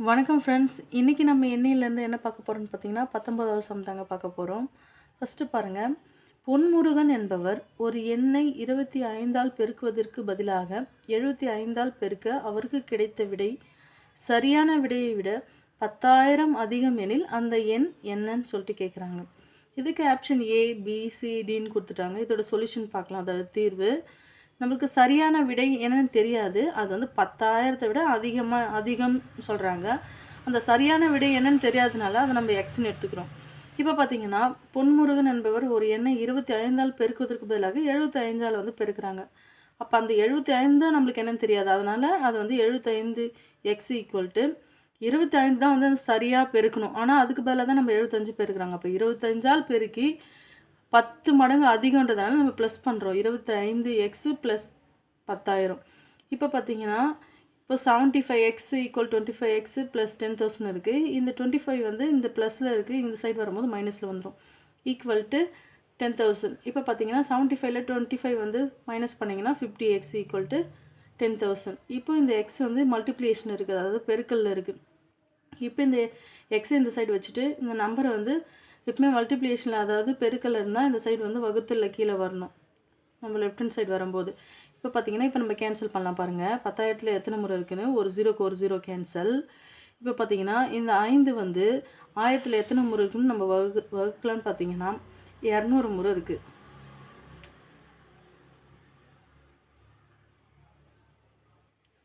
வணக்கம் ஃப்ரெண்ட்ஸ் இன்றைக்கி நம்ம எண்ணெயிலேருந்து என்ன பார்க்க போகிறோம்னு பார்த்தீங்கன்னா பத்தொன்பதாவது சம் தாங்க பார்க்க போகிறோம் ஃபஸ்ட்டு பாருங்கள் பொன்முருகன் என்பவர் ஒரு எண்ணை இருபத்தி ஐந்தால் பெருக்குவதற்கு பதிலாக எழுபத்தி ஐந்தால் பெருக்க அவருக்கு கிடைத்த விடை சரியான விடையை விட பத்தாயிரம் அதிகம் எனில் அந்த எண் என்னன்னு சொல்லிட்டு கேட்குறாங்க இதுக்கு ஆப்ஷன் ஏ பி கொடுத்துட்டாங்க. இதோட சொல்யூஷன் பார்க்கலாம். அதோட தீர்வு நம்மளுக்கு சரியான விடை என்னன்னு தெரியாது. அது வந்து பத்தாயிரத்தை விட அதிகமாக அதிகம் சொல்கிறாங்க அந்த சரியான விடை என்னன்னு தெரியாதனால அதை நம்ம எக்ஸ்ன்னு எடுத்துக்கிறோம். இப்போ பார்த்தீங்கன்னா பொன்முருகன் என்பவர் ஒரு எண்ணை இருபத்தி ஐந்தால் பெருக்குவதற்கு பதிலாக எழுபத்தி ஐந்தால் வந்து பெருக்குறாங்க. அப்போ அந்த எழுபத்தி ஐந்து நம்மளுக்கு என்னன்னு தெரியாது. அதனால் அது வந்து எழுபத்தைந்து எக்ஸ் ஈக்குவல் டு இருபத்தி ஐந்து தான் வந்து சரியாக பெருக்கணும். ஆனால் அதுக்கு பதிலாக தான் நம்ம எழுபத்தஞ்சு பெருக்கிறாங்க. அப்போ இருபத்தஞ்சால் பெருக்கி பத்து மடங்கு அதிகன்றதால நம்ம ப்ளஸ் பண்ணுறோம் இருபத்தி ஐந்து எக்ஸு ப்ளஸ் பத்தாயிரம். இப்போ பார்த்தீங்கன்னா இப்போ seventy five x equal twenty five x plus ten thousand இருக்குது இந்த டுவெண்ட்டி ஃபைவ் வந்து இந்த ப்ளஸில் இருக்குது இந்த சைடு வரும்போது மைனஸில் வந்துடும் ஈக்குவல் டு டென் தௌசண்ட் இப்போ பார்த்தீங்கன்னா செவன்ட்டி ஃபைவ்ல டுவெண்ட்டி ஃபைவ் வந்து மைனஸ் பண்ணிங்கன்னா fifty x equal to ten thousand இப்போ இந்த எக்ஸ் வந்து மல்டிப்ளிகேஷன் இருக்குது. அதாவது பெருக்கல்ல இருக்குது இப்போ இந்த எக்ஸை இந்த சைடு வச்சுட்டு இந்த நம்பரை வந்து எப்பவுமே மல்டிப்ளிகேஷனில் அதாவது பெருக்கல் இருந்தால் இந்த சைடு வந்து வகுத்தில் கீழே வரணும். நம்ம லெஃப்ட் ஹண்ட் சைடு வரும்போது. இப்போ பார்த்தீங்கன்னா இப்போ நம்ம கேன்சல் பண்ணலாம் பாருங்கள் பத்தாயிரத்தில் எத்தனை முறை இருக்குன்னு? ஒரு ஜீரோக்கு ஒரு ஜீரோ கேன்சல் இப்போ பார்த்தீங்கன்னா இந்த ஐந்து வந்து ஆயிரத்தில் எத்தனை முறை இருக்குன்னு நம்ம வகு வகுக்கலான்னு பார்த்தீங்கன்னா இரநூறு முறை இருக்குது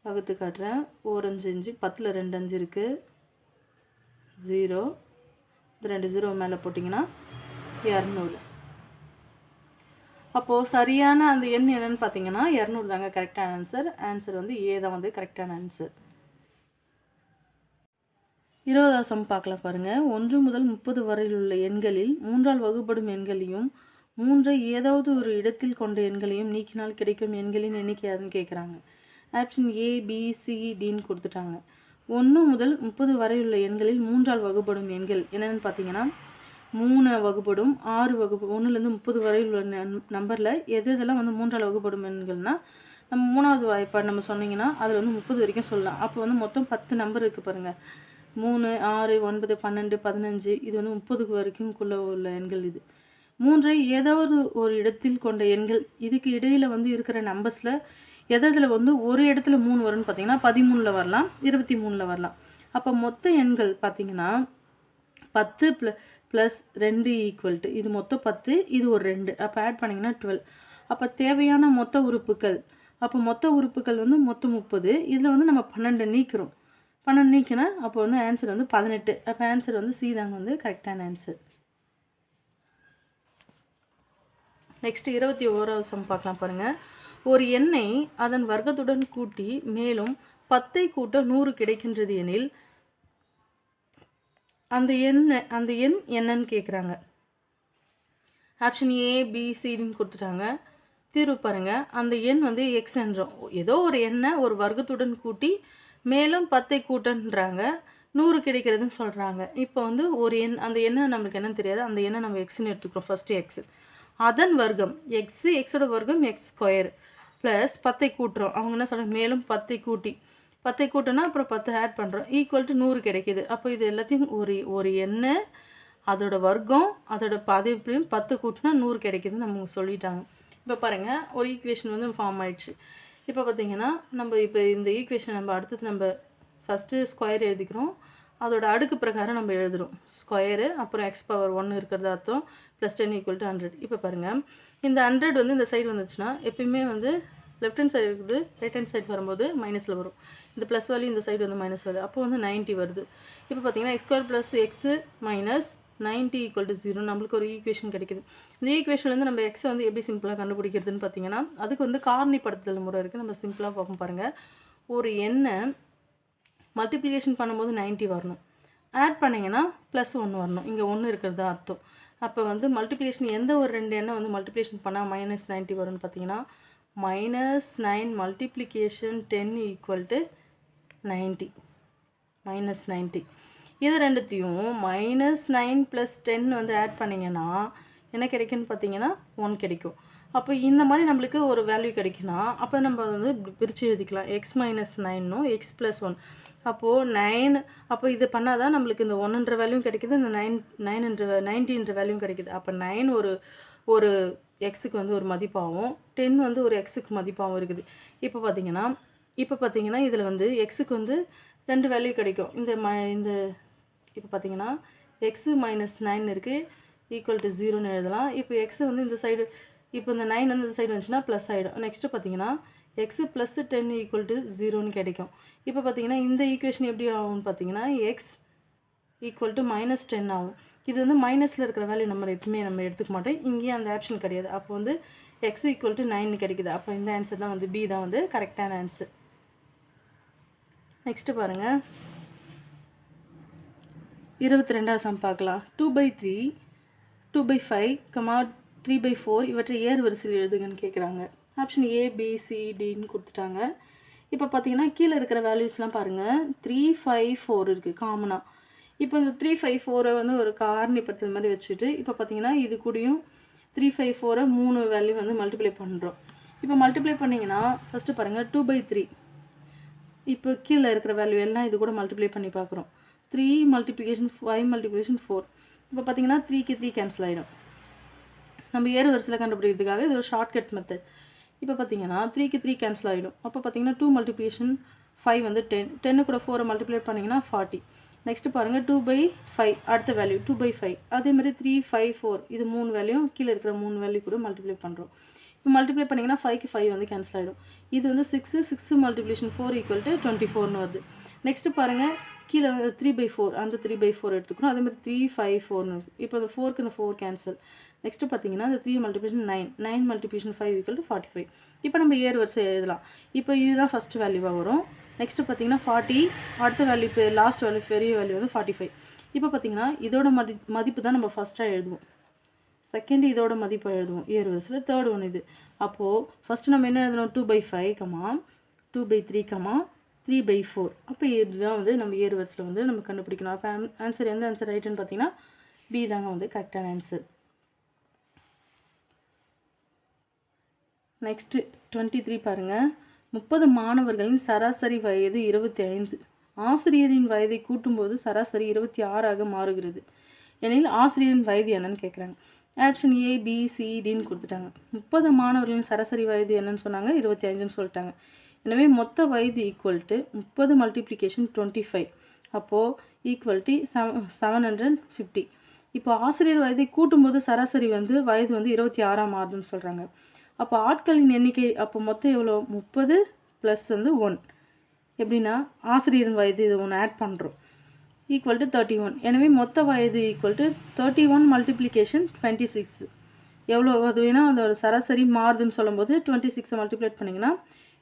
வகுத்து காட்டுறேன். ஒரு அஞ்சு பத்தில் ரெண்டு அஞ்சு இருக்குது ஜீரோ ரெண்டு ஜீரோ மேலே போட்டிங்கன்னா இரநூறு. அப்போது சரியான அந்த எண் என்னென்னு பார்த்தீங்கன்னா இரநூறு தாங்க கரெக்டான ஆன்சர் ஆன்சர் வந்து ஏ தான் வந்து கரெக்டான ஆன்சர் இருபதாவது சம் பார்க்கலாம் பாருங்கள் ஒன்று முதல் முப்பது வரையில் உள்ள எண்களில் மூன்றால் வகுப்படும் எண்களையும் மூன்றை ஏதாவது ஒரு இடத்தில் கொண்ட எண்களையும் நீக்கினால் கிடைக்கும் எண்களின் எண்ணிக்கையாதுன்னு கேட்குறாங்க ஆப்ஷன் ஏ பி சி டின்னு கொடுத்துட்டாங்க. ஒன்று முதல் முப்பது வரையுள்ள எண்களில் மூன்றால் வகுப்படும் எண்கள் என்னென்னு பார்த்தீங்கன்னா மூணு வகுப்படும் ஆறு வகுப்பு ஒன்றுலேருந்து முப்பது வரையுள்ள உள்ள நம்பரில் எது எதெல்லாம் வந்து மூன்றால் வகுப்படும் எண்கள்னால் நம்ம மூணாவது வாய்ப்பாடு நம்ம சொன்னிங்கன்னா அதில் வந்து முப்பது வரைக்கும் சொல்லலாம். அப்போ வந்து மொத்தம் பத்து நம்பர் இருக்குது பாருங்கள் மூணு ஆறு ஒன்பது பன்னெண்டு பதினஞ்சு இது வந்து முப்பதுக்கு வரைக்கும்குள்ளே உள்ள எண்கள் இது. மூன்றை ஏதாவது ஒரு இடத்தில் கொண்ட எண்கள் இதுக்கு இடையில் வந்து இருக்கிற நம்பர்ஸில் எதில் வந்து ஒரு இடத்துல மூணு வரும்னு பார்த்தீங்கன்னா பதிமூணில் வரலாம் இருபத்தி மூணில் வரலாம். அப்போ மொத்த எண்கள் பார்த்தீங்கன்னா பத்து ப்ள ப்ளஸ் ரெண்டு ஈக்குவல் டு இது மொத்தம் பத்து இது ஒரு ரெண்டு. அப்போ ஆட் பண்ணிங்கன்னா டுவெல் அப்போ தேவையான மொத்த உறுப்புகள் அப்போ மொத்த உறுப்புகள் வந்து மொத்தம் முப்பது. இதில் வந்து நம்ம பன்னெண்டு நீக்கிறோம். பன்னெண்டு நீக்கினா அப்போ வந்து ஆன்சர் வந்து பதினெட்டு. அப்போ ஆன்சர் வந்து சி தாங்க வந்து கரெக்டான ஆன்சர் நெக்ஸ்ட் இருபத்தி ஓராவது சம் பார்க்கலாம் பாருங்கள் ஒரு எண்ணை அதன் வர்க்கத்துடன் கூட்டி மேலும் பத்தை கூட்ட நூறு கிடைக்கின்றது எனில் அந்த எண்ணை அந்த எண் என்னன்னு கேட்குறாங்க ஆப்ஷன் ஏ பி சிடின்னு கொடுத்துட்டாங்க. தீர்வு பாருங்கள் அந்த எண் வந்து எக்ஸ் என்றோம் ஏதோ ஒரு எண்ணை ஒரு வர்க்கத்துடன் கூட்டி மேலும் பத்தை கூட்டன்றாங்க. நூறு கிடைக்கிறதுன்னு சொல்கிறாங்க இப்போ வந்து ஒரு எண் அந்த எண்ணை நம்மளுக்கு என்னன்னு தெரியாது. அந்த எண்ணை நம்ம எக்ஸ்ன்னு எடுத்துக்கிறோம். ஃபஸ்ட்டு எக்ஸ் அதன் வர்க்கம் எக்ஸு எக்ஸோட வர்க்கம் எக்ஸ் ஸ்கொயர் ப்ளஸ் பத்தை கூட்டுறோம். அவங்க என்ன சொல்கிறாங்க மேலும் பத்தை கூட்டி. பத்தை கூட்டினா அப்புறம் பத்து ஆட் பண்ணுறோம் ஈக்குவல் டு நூறு கிடைக்கிது. அப்போ இது எல்லாத்தையும் ஒரு ஒரு எண்ணெய் அதோட வர்க்கம் அதோட பதிப்பையும் பத்து கூட்டினா நூறு கிடைக்கிதுன்னு நம்ம சொல்லிட்டாங்க. இப்போ பாருங்கள் ஒரு ஈக்குவேஷன் வந்து ஃபார்ம் ஆயிடுச்சு. இப்போ பார்த்தீங்கன்னா நம்ம இப்போ இந்த ஈக்குவேஷன் நம்ம அடுத்தது நம்ம ஃபஸ்ட்டு ஸ்கொயர் எழுதிக்கிறோம். அதோட அடுக்கு பிரகாரம் நம்ம எழுதுகிறோம் ஸ்கொயரு அப்புறம் எக்ஸ் பவர் ஒன்று இருக்கிறத அர்த்தம். Plus ten equal to hundred இப்போ பாருங்கள் இந்த ஹண்ட்ரட் வந்து இந்த சைடு வந்துச்சுன்னா எப்பயுமே வந்து லெஃப்ட் ஹேண்ட் சைடு இருக்குது ரைட் ஹேண்ட் சைடு வரும்போது மைனஸில் வரும். இந்த ப்ளஸ் வேல்யூ இந்த சைடு வந்து மைனஸ் வேல்யூ அப்போ வந்து நைன்ட்டி வருது. இப்போ பார்த்தீங்கன்னா x square plus x minus ninety equal to zero நம்மளுக்கு ஒரு ஈக்குவேஷன் கிடைக்குது. இந்த ஈக்குவேஷன்லேருந்து நம்ம எக்ஸை வந்து எப்படி சிம்பிளாக கண்டுபிடிக்கிறதுன்னு பார்த்தீங்கன்னா அதுக்கு வந்து காரணி படுத்துதல் முறை இருக்குது நம்ம சிம்பிளாக பார்ப்போம் பாருங்கள் ஒரு எண்ணை மல்டிப்ளிகேஷன் பண்ணும்போது நைன்ட்டி வரணும். ஆட் பண்ணிங்கன்னா ப்ளஸ் ஒன்று வரணும். இங்கே ஒன்று இருக்கிறது அர்த்தம். அப்போ வந்து மல்டிப்ளிகேஷன் எந்த ஒரு ரெண்டு எண்ணை வந்து மல்டிப்ளிகேஷன் பண்ணால் மைனஸ் நைன்ட்டி வரும்னு பார்த்தீங்கன்னா minus nine multiplication ten equal to ninety minus ninety இது ரெண்டுத்தையும் மைனஸ் நைன் ப்ளஸ் டென் வந்து ஆட் பண்ணிங்கன்னா என்ன கிடைக்குன்னு பார்த்தீங்கன்னா ஒன் கிடைக்கும். அப்போ இந்த மாதிரி நம்மளுக்கு ஒரு வேல்யூ கிடைக்குன்னா அப்போ நம்ம வந்து பிரித்து எழுதிக்கலாம். எக்ஸ் மைனஸ் நைன்னும் எக்ஸ் ப்ளஸ் ஒன் அப்போது நைன் அப்போ இது பண்ணால் தான் நம்மளுக்கு இந்த ஒன்றுன்ற வேல்யூ கிடைக்குது இந்த நைன் நைன்ன்ற நைன்டின்ற வேல்யூ கிடைக்குது. அப்போ நைன் ஒரு ஒரு எக்ஸுக்கு வந்து ஒரு மதிப்பாகவும் டென் வந்து ஒரு எக்ஸுக்கு மதிப்பாகவும் இருக்குது. இப்போ பார்த்தீங்கன்னா இப்போ பார்த்தீங்கன்னா இதில் வந்து எக்ஸுக்கு வந்து ரெண்டு வேல்யூ கிடைக்கும். இந்த ம இந்த இப்போ பார்த்தீங்கன்னா எக்ஸு மைனஸ் நைன் இருக்குது ஈக்குவல் டு ஜீரோன்னு எழுதலாம். இப்போ எக்ஸு வந்து இந்த சைடு இப்போ இந்த நைன் வந்து இந்த சைடு வந்துச்சுன்னா ப்ளஸ் ஆகிடும் நெக்ஸ்ட்டு பார்த்தீங்கன்னா x plus ten equal to ஜீரோன்னு கிடைக்கும். இப்போ பார்த்தீங்கன்னா இந்த ஈக்குவேஷன் எப்படி ஆகும்னு பார்த்தீங்கன்னா x equal to minus ten ஆகும். இது வந்து மைனஸில் இருக்கிற வேல்யூ நம்ம எப்பவுமே நம்ம எடுத்துக்க மாட்டோம். இங்கேயும் அந்த ஆப்ஷன் கிடையாது. அப்போ வந்து எக்ஸ் ஈக்குவல் டு நைன் கிடைக்குது. அப்போ இந்த ஆன்சர் தான் வந்து பி தான் வந்து கரெக்டான ஆன்சர் நெக்ஸ்ட்டு பாருங்கள் இருபத்தி ரெண்டாவது சம் பார்க்கலாம். Two by three two by five comma three by four இவற்றை ஏர் வரிசையில் எழுதுங்கன்னு கேட்குறாங்க ஆப்ஷன் ஏ பி கொடுத்துட்டாங்க. இப்போ பார்த்தீங்கன்னா கீழே இருக்கிற வேல்யூஸ்லாம் பாருங்கள் த்ரீ ஃபைவ் ஃபோர் இருக்குது காமனாக இப்போ இந்த த்ரீ ஃபைவ் ஃபோரை வந்து ஒரு காரணி பத்து மாதிரி வச்சுட்டு இப்போ பார்த்தீங்கன்னா இது கூடயும் த்ரீ ஃபைவ் ஃபோரை மூணு வேல்யூ வந்து மல்டிப்ளை பண்ணுறோம் இப்போ மல்டிப்ளை பண்ணிங்கன்னா ஃபஸ்ட்டு பாருங்கள் டூ பை த்ரீ இப்போ கீழே இருக்கிற வேல்யூ எல்லாம் இது கூட மல்டிப்ளை பண்ணி பார்க்குறோம். Three multiplication five multiplication four இப்போ பார்த்தீங்கன்னா த்ரீக்கு த்ரீ கேன்சல் ஆகிடும் நம்ம ஏறு வரிசையில் கண்டுபிடிக்கிறதுக்காக இது ஒரு ஷார்ட்கட் மெத்தட் இப்போ பார்த்தீங்கன்னா த்ரீக்கு த்ரீ கேன்சல் ஆகிடும் அப்போ பார்த்தீங்கன்னா டூ மல்டிப்ளிகேஷன் ஃபைவ் வந்து டென் டென்னு கூட ஃபோரை மல்டிப்ளை பண்ணிங்கன்னா ஃபார்ட்டி நெக்ஸ்ட்டு பாருங்கள் டூ பை ஃபைவ் அடுத்த வேல்யூ டூ பை ஃபைவ் அதே மாதிரி த்ரீ ஃபைவ் ஃபோர் இது மூணு வேல்யூ கீழே இருக்கிற மூணு வேல்யூ கூட மல்டிப்ளை பண்ணுறோம் இப்போ மல்டிப்ளை பண்ணிங்கன்னா ஃபைவ்க்கு ஃபைவ் வந்து கேன்சல் ஆகிடும் இது வந்து six six multiplication four equal to twenty ஃபோர்னு வருது. நெக்ஸ்ட்டு பாருங்கள் கீழே வந்து த்ரீ பை ஃபோர் அந்த த்ரீ பை ஃபோர் எடுத்துக்கணும். அதே மாதிரி த்ரீ ஃபைவ் ஃபோர்னு இப்போ அந்த ஃபோருக்கு இந்த ஃபோர் கேன்சல் நெக்ஸ்ட்டு பார்த்தீங்கன்னா இந்த three multiplication nine nine multiplication five equal to forty five இப்போ நம்ம ஏர் வரிசை எழுதலாம். இப்போ இதுதான் ஃபஸ்ட் வேல்யூவாக வரும். நெக்ஸ்ட்டு பார்த்தீங்கன்னா ஃபார்ட்டி அடுத்த வேல்யூ இப்போ லாஸ்ட் வேல்யூ பெரிய வேல்யூ வந்து ஃபார்ட்டி ஃபைவ் இப்போ பார்த்தீங்கன்னா இதோட மதி மதிப்பு தான் நம்ம ஃபஸ்ட்டாக எழுதுவோம். செகண்ட் இதோட மதிப்பை எழுதுவோம். ஏர் வரிசையில் தேர்ட் ஒன் இது. அப்போது ஃபஸ்ட்டு நம்ம என்ன எழுதணும்? Two by five comma two by three comma three by four அப்போ இதுதான் வந்து நம்ம ஏர் வரிசையில் வந்து நம்ம கண்டுபிடிக்கணும். அப்போ ஆன்சர் எந்த ஆன்சர் ரைட்டுன்னு பார்த்தீங்கன்னா பி தாங்க வந்து கரெக்டான ஆன்சர் நெக்ஸ்ட்டு டுவெண்ட்டி த்ரீ பாருங்கள் முப்பது மாணவர்களின் சராசரி வயது இருபத்தி ஐந்து ஆசிரியரின் வயதை கூட்டும்போது சராசரி இருபத்தி ஆறாக மாறுகிறது. எனில் ஆசிரியரின் வயது என்னன்னு கேட்குறாங்க ஆப்ஷன் ஏ பி சி டின்னு கொடுத்துட்டாங்க. முப்பது மாணவர்களின் சராசரி வயது என்னன்னு சொன்னாங்க. இருபத்தி அஞ்சுன்னு சொல்லிட்டாங்க. எனவே மொத்த வயது ஈக்குவல் டு முப்பது மல்டிப்ளிகேஷன் டுவெண்ட்டி ஃபைவ் அப்போது equal to seven seven hundred fifty இப்போ ஆசிரியர் வயதை கூட்டும்போது சராசரி வந்து வயது வந்து இருபத்தி ஆறாம் மாறுதுன்னு சொல்கிறாங்க அப்போ ஆட்களின் எண்ணிக்கை அப்போ மொத்தம் எவ்வளோ? முப்பது ப்ளஸ் வந்து ஒன் எப்படின்னா ஆசிரியரின் வயது இது ஒன்று ஆட் பண்ணுறோம் ஈக்குவல் டு தேர்ட்டி ஒன் எனவே மொத்த வயது equal to thirty one multiplication twenty six எவ்வளோ? அது வேணால் அந்த ஒரு சராசரி மாறுதுன்னு சொல்லும்போது டுவெண்ட்டி சிக்ஸை மல்டிப்ளேட் பண்ணிங்கன்னா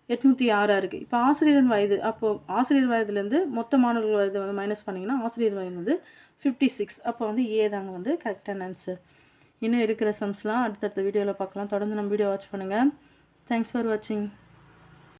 எட்நூற்றி ஆறாக இருக்குது இப்போ ஆசிரியரின் வயது அப்போது ஆசிரியர் வயதுலேருந்து மொத்த மாணவர்கள் வயது வந்து மைனஸ் பண்ணிங்கன்னா ஆசிரியர் வயது வந்து ஃபிஃப்டி சிக்ஸ் அப்போ வந்து ஏ தாங்க வந்து கரெக்டான ஆன்சர் இன்னும் இருக்கிற சம்ஸ்லாம் அடுத்தடுத்த வீடியோவில் பார்க்கலாம். தொடர்ந்து நம்ம வீடியோ வாட்ச் பண்ணுங்கள் தேங்க்ஸ் ஃபார் வாட்சிங்